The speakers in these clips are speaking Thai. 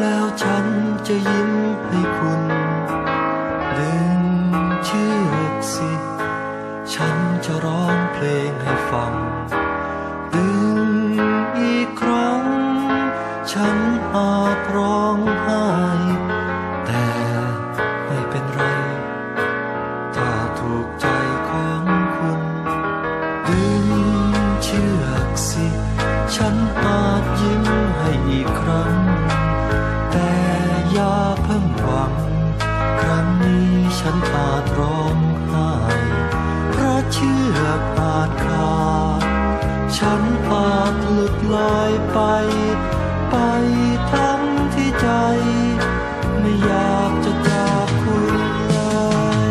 แล้วฉันจะยิ้มให้คุณ ดึงเชือกสิ ฉันจะร้องเพลงให้ฟัง ดึงอีกครั้ง ฉันอาจร้องไห้ ฉันอาจร้องไห้พระเชือกอาจขาดฉันอาจหลุดลอยไป ไปทั้งที่ใจ ไม่อยากจะจากคุณเลย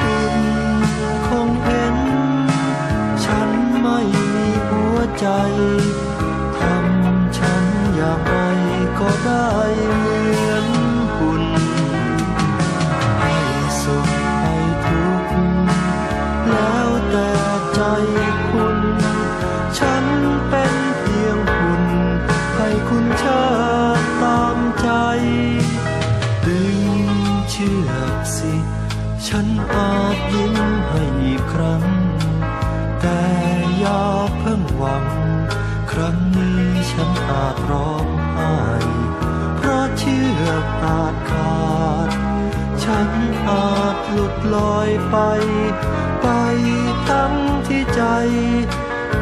คุณคงเห็น ฉันไม่มีหัวใจ ทำฉันอย่างไรก็ได้ สิ ฉันอาจยิ้มให้อีกครั้ง แต่อย่าเพิ่งหวัง ครั้งนี้ฉันอาจร้องไห้เพราะเชื่ออาจขาด ฉันอาจหลุดลอยไป ไปทั้งที่ใจ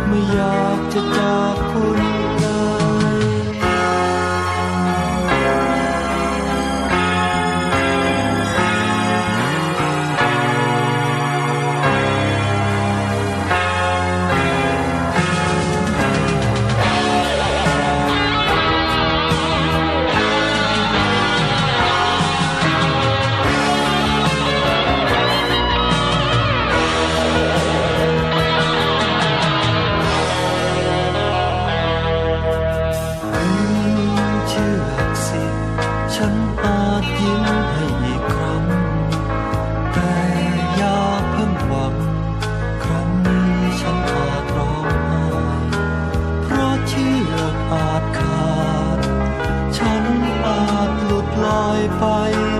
ไม่อยากจะจากคุณ light.